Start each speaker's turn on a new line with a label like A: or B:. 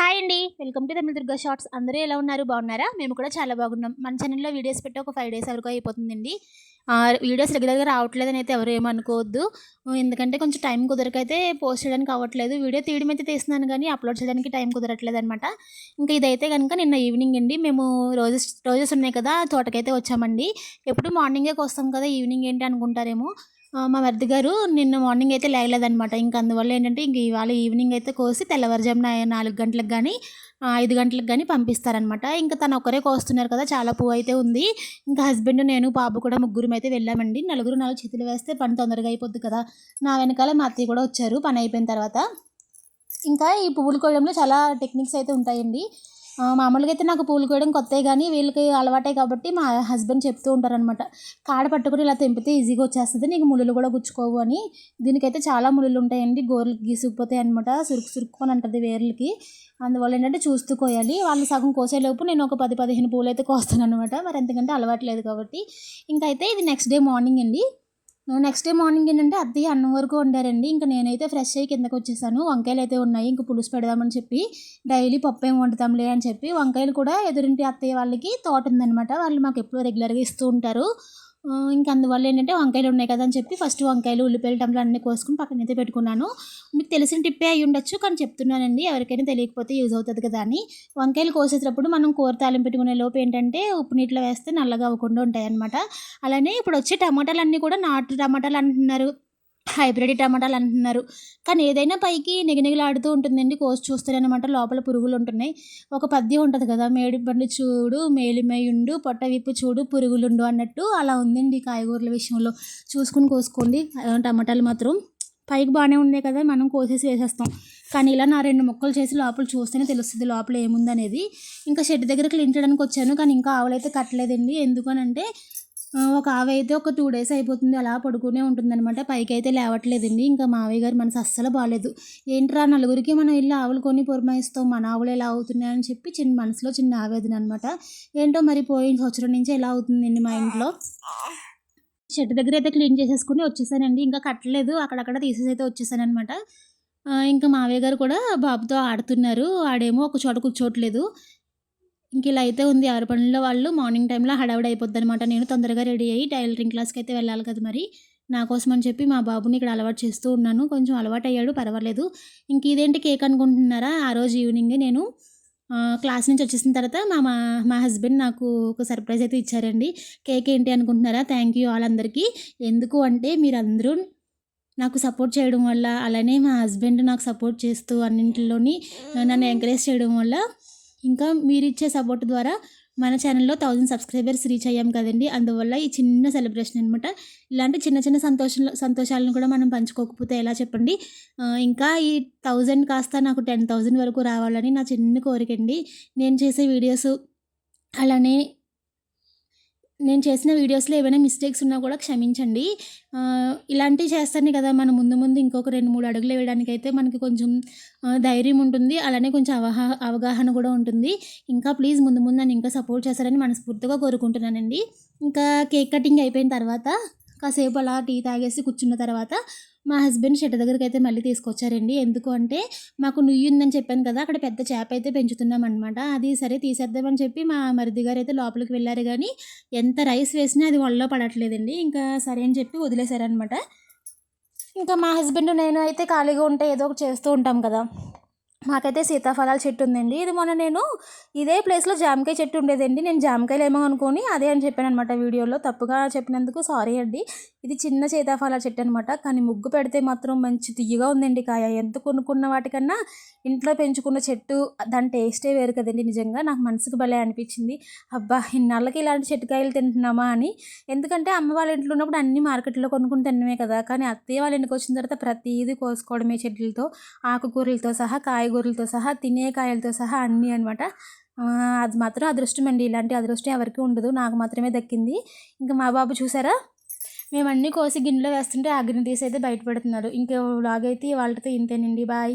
A: Hi అండి. Welcome to Tamil Durga shorts. అందరూ ఎలా ఉన్నారు? బాగున్నారా? మేము కూడా చాలా బాగున్నాం. మన ఛానల్లో వీడియోస్ పెట్టి ఒక ఫైవ్ డేస్ వరకు అయిపోతుందండి. వీడియోస్ రెగ్యులర్గా రావట్లేదని అయితే ఎవరు ఏమనుకోవద్దు ఎందుకంటే కొంచెం టైం కుదరకైతే పోస్ట్ చేయడానికి అవ్వట్లేదు. వీడియో తీయడం అయితే తీస్తున్నాను కానీ అప్లోడ్ చేయడానికి టైం కుదరట్లేదు అనమాట ఇంకా ఇదైతే కనుక నిన్న ఈవినింగ్ అండి. మేము రోజెస్ రోజెస్ ఉన్నాయి కదా తోటకైతే వచ్చామండి. ఎప్పుడు మార్నింగే వస్తాం కదా ఈవినింగ్ ఏంటి అనుకుంటారేమో. మా మరిది గారు నిన్న మార్నింగ్ అయితే లేగలేదనమాట ఇంక అందువల్ల ఏంటంటే ఇంక ఇవాళ ఈవినింగ్ అయితే కోసి తెల్లవారుజామున నాలుగు గంటలకు కానీ ఐదు గంటలకు కానీ పంపిస్తారనమాట ఇంకా తను ఒక్కరే కోస్తున్నారు కదా చాలా పువ్వు అయితే ఉంది. ఇంకా హస్బెండ్ నేను పాప కూడా ముగ్గురు అయితే వెళ్ళామండి. నలుగురు నాలుగు చేతులు వేస్తే పని తొందరగా అయిపోద్ది కదా. నా వెనకాల మా అత్తయ్య కూడా వచ్చారు పని అయిపోయిన తర్వాత. ఇంకా ఈ పువ్వులు కోయడంలో చాలా టెక్నిక్స్ అయితే ఉంటాయండి. మామూలుగా అయితే నాకు పూలు కోయడం కొత్త కానీ వీళ్ళకి అలవాటే కాబట్టి మా హస్బెండ్ చెప్తూ ఉంటారనమాట కాడ పట్టుకుని ఇలా తెంపితే ఈజీగా వచ్చేస్తుంది నీకు ముళ్ళు కూడా గుచ్చుకోవు అని. దీనికైతే చాలా ముళ్ళు ఉంటాయండి గోర్లు గీసుకుపోతాయి అనమాట సురుకు సురుకు అని అంటుంది వేర్లకి. అందువల్ల ఏంటంటే చూస్తూ కోయాలి. వాళ్ళు సగం కోసేలోపు నేను ఒక పది పదిహేను పూలు అయితే కోస్తాను అనమాట మరి ఎంతకంటే అలవాట్లేదు కాబట్టి. ఇంకైతే ఇది నెక్స్ట్ డే మార్నింగ్ అండి. నెక్స్ట్ డే మార్నింగ్ ఏంటంటే అత్తయ్య అన్నం వరకు వండారండి. ఇంకా నేనైతే ఫ్రెష్ అయ్యి కిందకు వచ్చేసాను. వంకాయలు అయితే ఉన్నాయి. ఇంకా పులుసు పెడదామని చెప్పి డైలీ పప్పు ఏం వండుతాంలే అని చెప్పి వంకాయలు కూడా ఎదురింటి అత్తయ్య వాళ్ళకి తోట ఉందనమాట వాళ్ళు మాకు ఎప్పుడూ రెగ్యులర్గా ఇస్తూ ఉంటారు. ఇంకా అందువల్ల ఏంటంటే వంకాయలు ఉన్నాయి కదా అని చెప్పి ఫస్ట్ వంకాయలు ఉల్లిపాయలు టమాటాలు అన్నీ కోసుకుని పక్కన అయితే పెట్టుకున్నాను. మీకు తెలిసిన టిప్పే అయి ఉండొచ్చు కానీ చెప్తున్నానండి ఎవరికైనా తెలియకపోతే యూజ్ అవుతుంది కదా అని. వంకాయలు కోసేటప్పుడు మనం కూర తాలింపు పెట్టుకునే లోపు ఏంటంటే ఉప్పు నీటిలో వేస్తే నల్లగా అవ్వకుండా ఉంటాయి అనమాట అలానే ఇప్పుడు వచ్చే టమాటాలు అన్నీ కూడా నాటు టమాటాలు అంటున్నారు. హైబ్రిడ్ టమాటాలు అంటున్నారు. కానీ ఏదైనా పైకి నిగనిగలాడుతూ ఉంటుందండి. కోసి చూస్తారనమాట లోపల పురుగులు ఉంటున్నాయి. ఒక పద్యం ఉంటుంది కదా మేడి పండు చూడు మేలిమయుండు పొట్ట విప్పు చూడు పురుగులుండు అన్నట్టు అలా ఉందండి కాయగూరల విషయంలో. చూసుకుని కోసుకోండి. టమాటాలు మాత్రం పైకి బాగానే ఉన్నాయి కదా మనం కోసేసి వేసేస్తాం. కానీ ఇలా నా రెండు మొక్కలు చేసి లోపల చూస్తేనే తెలుస్తుంది లోపల ఏముందనేది. ఇంకా షెడ్ దగ్గర క్లీన్ చేయడానికి వచ్చాను. కానీ ఇంకా ఆవులైతే కట్టలేదండి. ఎందుకనంటే ఒక ఆవి అయితే ఒక టూ డేస్ అయిపోతుంది. అలా పడుకునే ఉంటుందన్నమాట. పైకి అయితే లేవట్లేదండి. ఇంకా మావయ్య గారు మనసు అస్సలు బాగాలేదు ఏంట్రా నలుగురికి మనం ఇల్లు ఆవులు కొని పురమాయిస్తాం మన ఆవులు ఎలా అవుతున్నాయని చెప్పి చిన్న మనసులో చిన్న ఆవేదన అనమాట ఏంటో మరి పోయిన సంవత్సరం నుంచి ఎలా అవుతుందండి మా ఇంట్లో? షెడ్ దగ్గర అయితే క్లీన్ చేసేసుకుని వచ్చేసానండి. ఇంకా కట్టలేదు. అక్కడక్కడ తీసేసి అయితే వచ్చేసానమాట ఇంకా మావయ్య గారు కూడా బాబుతో ఆడుతున్నారు. ఆడేమో ఒక చోట కూర్చోట్లేదు ఇంక ఇలా అయితే ఉంది. ఆరు పనుల్లో వాళ్ళు మార్నింగ్ టైంలో హడావిడి అయిపోద్ది అనమాట నేను తొందరగా రెడీ అయ్యి టైలరింగ్ క్లాస్కి అయితే వెళ్ళాలి కదా మరి. నా కోసం అని చెప్పి మా బాబుని ఇక్కడ అలవాటు చేస్తూ ఉన్నాను. కొంచెం అలవాటు అయ్యాడు పర్వాలేదు. ఇంక ఇదేంటి కేక్ అనుకుంటున్నారా? ఆ రోజు ఈవినింగ్ నేను క్లాస్ నుంచి వచ్చేసిన తర్వాత మా మా మా హస్బెండ్ నాకు ఒక సర్ప్రైజ్ అయితే ఇచ్చారండి. కేక్ ఏంటి అనుకుంటున్నారా? థ్యాంక్ యూ వాళ్ళందరికీ ఎందుకు అంటే మీరందరూ నాకు సపోర్ట్ చేయడం వల్ల అలానే మా హస్బెండ్ నాకు సపోర్ట్ చేస్తూ అన్నింటిలోని నన్ను ఎంకరేజ్ చేయడం వల్ల ఇంకా మీరు ఇచ్చే సపోర్ట్ ద్వారా మన ఛానల్లో థౌజండ్ సబ్స్క్రైబర్స్ రీచ్ అయ్యాం కదండి. అందువల్ల ఈ చిన్న సెలబ్రేషన్ అనమాట ఇలాంటి చిన్న చిన్న సంతోషం సంతోషాలను కూడా మనం పంచుకోకపోతే ఎలా చెప్పండి? ఇంకా ఈ థౌజండ్ కాస్త నాకు టెన్ థౌజండ్ వరకు రావాలని నా చిన్న కోరికండి నేను చేసే వీడియోస్ అలానే నేను చేసిన వీడియోస్లో ఏమైనా మిస్టేక్స్ ఉన్నా కూడా క్షమించండి. ఇలాంటివి చేస్తాను కదా మనం ముందు ముందు ఇంకొక రెండు మూడు అడుగులు వేయడానికి అయితే మనకి కొంచెం ధైర్యం ఉంటుంది. అలానే కొంచెం అవహా అవగాహన కూడా ఉంటుంది. ఇంకా ప్లీజ్ ముందు ముందు నన్ను ఇంకా సపోర్ట్ చేస్తారని మనస్ఫూర్తిగా కోరుకుంటున్నానండి. ఇంకా కేక్ కటింగ్ అయిపోయిన తర్వాత కాసేపు అలా టీ తాగేసి కూర్చున్న తర్వాత మా హస్బెండ్ షెడ్ దగ్గరికి అయితే మళ్ళీ తీసుకొచ్చారండి. ఎందుకు అంటే మాకు నుయ్యి ఉందని చెప్పాను కదా అక్కడ పెద్ద చేప అయితే పెంచుతున్నాం అనమాట అది సరే తీసేద్దామని చెప్పి మా మరిది గారు అయితే లోపలికి వెళ్ళారు కానీ ఎంత రైస్ వేసినా అది ఒళ్ళో పడట్లేదండి. ఇంకా సరే అని చెప్పి వదిలేశారనమాట ఇంకా మా హస్బెండ్ నేను అయితే ఖాళీగా ఉంటే ఏదో ఒకటి చేస్తూ ఉంటాం కదా. మాకైతే సీతాఫలాల చెట్టు ఉందండి ఇది మొన్న నేను ఇదే ప్లేస్లో జామకాయ చెట్టు ఉండేదండి. నేను జామకాయలు ఏమో అనుకోని అదే అని చెప్పాను అనమాట వీడియోలో. తప్పుగా చెప్పినందుకు సారీ అండి. ఇది చిన్న సీతాఫల చెట్టు అనమాట కానీ ముగ్గు పెడితే మాత్రం మంచి తీయగా ఉందండి కాయ. ఎంత కొనుక్కున్న వాటికన్నా ఇంట్లో పెంచుకున్న చెట్టు దాని టేస్టే వేరు కదండి నిజంగా. నాకు మనసుకు భలే అనిపించింది. అబ్బా ఇన్నాళ్ళకి ఇలాంటి చెట్టుకాయలు తింటున్నామా అని. ఎందుకంటే అమ్మ వాళ్ళ ఇంట్లో ఉన్నప్పుడు అన్ని మార్కెట్లో కొనుక్కుని తినమే కదా. కానీ అత్తయ్య వాళ్ళ ఇంటికి వచ్చిన తర్వాత ప్రతిదీ కోసుకోవడమే చెట్లతో ఆకుకూరలతో సహా కాయగూరలతో సహా తినే కాయలతో సహా అన్నీ అనమాట అది మాత్రం అదృష్టం అండి ఇలాంటి అదృష్టం ఎవరికి ఉండదు. నాకు మాత్రమే దక్కింది. ఇంకా మా బాబు చూసారా? మేము అన్నీ కోసి గిన్నెలో వేస్తుంటే ఆ గిన్నె తీసి అయితే బయటపడుతున్నారు ఇంకా లాగైతే వాళ్ళతో ఇంతేనండి. బాయ్